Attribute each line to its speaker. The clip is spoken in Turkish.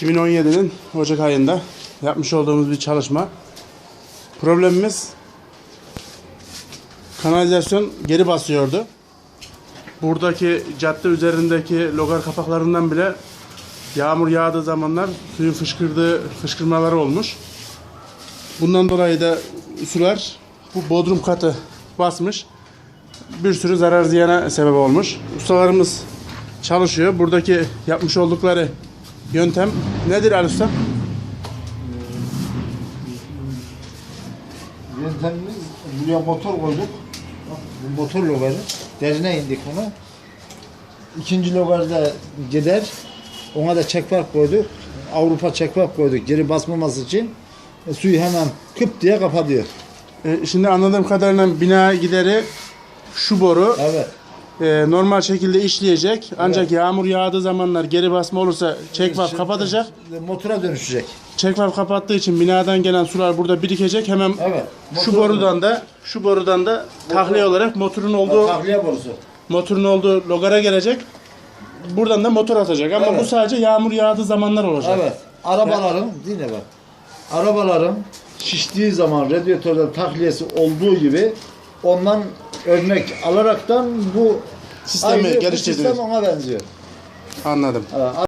Speaker 1: 2017'nin Ocak ayında yapmış olduğumuz bir çalışma. Problemimiz kanalizasyon geri basıyordu. Buradaki cadde üzerindeki logar kapaklarından bile yağmur yağdığı zamanlar suyun fışkırdığı fışkırmaları olmuş. Bundan dolayı da sular bu bodrum katı basmış. Bir sürü zarar ziyana sebep olmuş. Ustalarımız çalışıyor. Buradaki yapmış oldukları yöntem nedir Ali Usta?
Speaker 2: Yöntemimiz buraya motor koyduk. Bak, Bu motor logarı. Derine indik bunu. İkinci logarda gider. Ona da çekpak koyduk. Avrupa çekpak koyduk geri basmaması için. E, suyu hemen kıp diye kapatıyor.
Speaker 1: Ee, şimdi anladığım kadarıyla bina gideri şu boru
Speaker 2: Evet.
Speaker 1: E, normal şekilde işleyecek. Ancak yağmur yağdığı zamanlar geri basma olursa çekvalf kapatacak.
Speaker 2: Motora dönüşecek.
Speaker 1: Çekvalf kapattığı için binadan gelen sular burada birikecek. Hemen
Speaker 2: Evet.
Speaker 1: şu
Speaker 2: Motor-
Speaker 1: borudan da şu borudan da tahliye olarak motorun olduğu
Speaker 2: Tahliye borusu.
Speaker 1: motorun olduğu logara gelecek. Buradan da motor atacak ama
Speaker 2: Evet.
Speaker 1: bu sadece yağmur yağdığı zamanlar olacak.
Speaker 2: Evet. Arabaların, dinle bak. Arabaların şiştiği zaman radyatörden tahliyesi olduğu gibi ondan örnek alaraktan bu
Speaker 1: Sistemi
Speaker 2: aynı bu
Speaker 1: geliştirdiniz.
Speaker 2: sistem ona benziyor.
Speaker 1: Anladım.
Speaker 2: Ha,